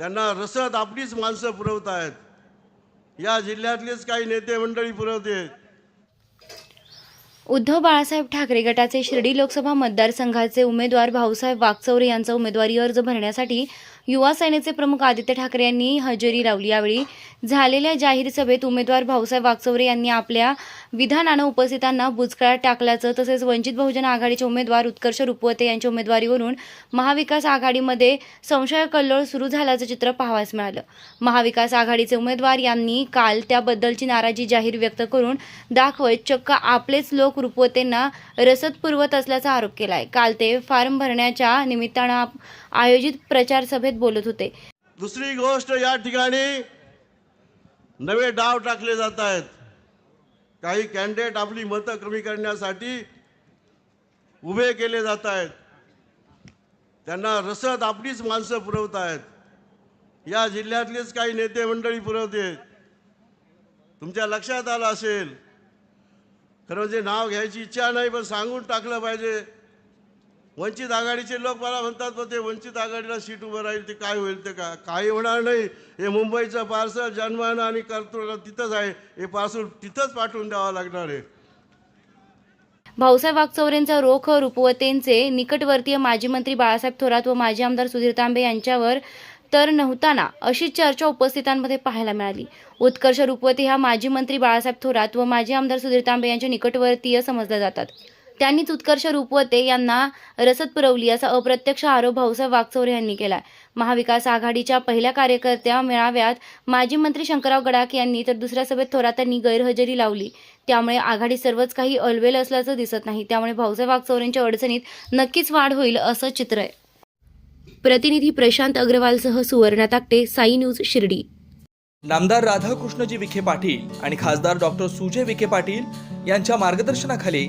त्यांना रसद आपलीच माणसं पुरवत आहेत या जिल्ह्यातलेच काही नेते मंडळी पुरवते उद्धव बाळासाहेब ठाकरे गटाचे शिर्डी लोकसभा मतदारसंघाचे उमेदवार भाऊसाहेब वागचौरे यांचा उमेदवारी अर्ज भरण्यासाठी युवा सेनेचे प्रमुख आदित्य ठाकरे यांनी हजेरी लावली. यावेळी झालेल्या जाहीर सभेत उमेदवार भाऊसाहेब वागचौरे यांनी आपल्या विधानानं उपस्थितांना बुचकळ्यात टाकल्याचं तसेच वंचित बहुजन आघाडीचे उमेदवार उत्कर्ष रुपवते यांच्या उमेदवारीवरून महाविकास आघाडीमध्ये संशय कल्लोळ सुरू झाल्याचं चित्र पाहावयास मिळालं. महाविकास आघाडीचे उमेदवार यांनी काल त्याबद्दलची नाराजी जाहीर व्यक्त करून दाखवत चक्क आपलेच लोक रुपवतेंना रसद पुरवत असल्याचा आरोप केलाय. काल ते फॉर्म भरण्याच्या निमित्तानं आयोजित प्रचार सभेत बोलत होते. दुसरी गोष्ट या ठिकाणी नवे डाव टाकले जात आहेत. काही कॅन्डिडेट आपली मतं कमी करण्यासाठी उभे केले जात आहेत. त्यांना रसद आपलीच माणसं पुरवत आहेत. या जिल्ह्यातलेच काही नेते मंडळी पुरवते तुमच्या लक्षात आलं असेल. खरं म्हणजे नाव घ्यायची इच्छा नाही पण सांगून टाकलं पाहिजे. वंचित आघाडीचे लोक मला म्हणतात पण ते वंचित आघाडीला सीट उभं राहील ते काय होईल ते का? काही होणार नाही. हे मुंबईचं पार्सल जन्मानं आणि कर्तृत्व तिथंच आहे. हे पार्सल तिथंच पाठवून द्यावं लागणार आहे. भाऊसाहेब वागचौरेंचा रोख रुपवतेंचे निकटवर्तीय माजी मंत्री बाळासाहेब थोरात व माजी आमदार सुधीर तांबे यांच्यावर तर नव्हताना अशी चर्चा उपस्थितांमध्ये पाहायला मिळाली. उत्कर्ष रुपवते ह्या माजी मंत्री बाळासाहेब थोरात व माजी आमदार सुधीर तांबे यांच्या निकटवर्तीय समजल्या जातात. त्यांनीच उत्कर्ष रुपवते यांना रसद पुरवली असा अप्रत्यक्ष आरोप भाऊसाहेब वागचौरे यांनी केलाय. महाविकास आघाडीच्या पहिल्या कार्यकर्त्या मेळाव्यात माजी मंत्री शंकरराव गडाख यांनी तर दुसऱ्या सभेत थोरातांनी गैरहजेरी लावली. त्यामुळे आघाडी सर्वच काही अलवेल असल्याचं दिसत नाही. त्यामुळे भाऊसाहेब वागचौरेंच्या अडचणीत नक्कीच वाढ होईल असं चित्र आहे. प्रतिनिधी प्रशांत अग्रवालसह सुवर्णा ताकटे साई न्यूज शिर्डी. नामदार राधाकृष्णजी विखे पाटील आणि खासदार डॉक्टर सुजय विखे पाटील यांच्या मार्गदर्शनाखाली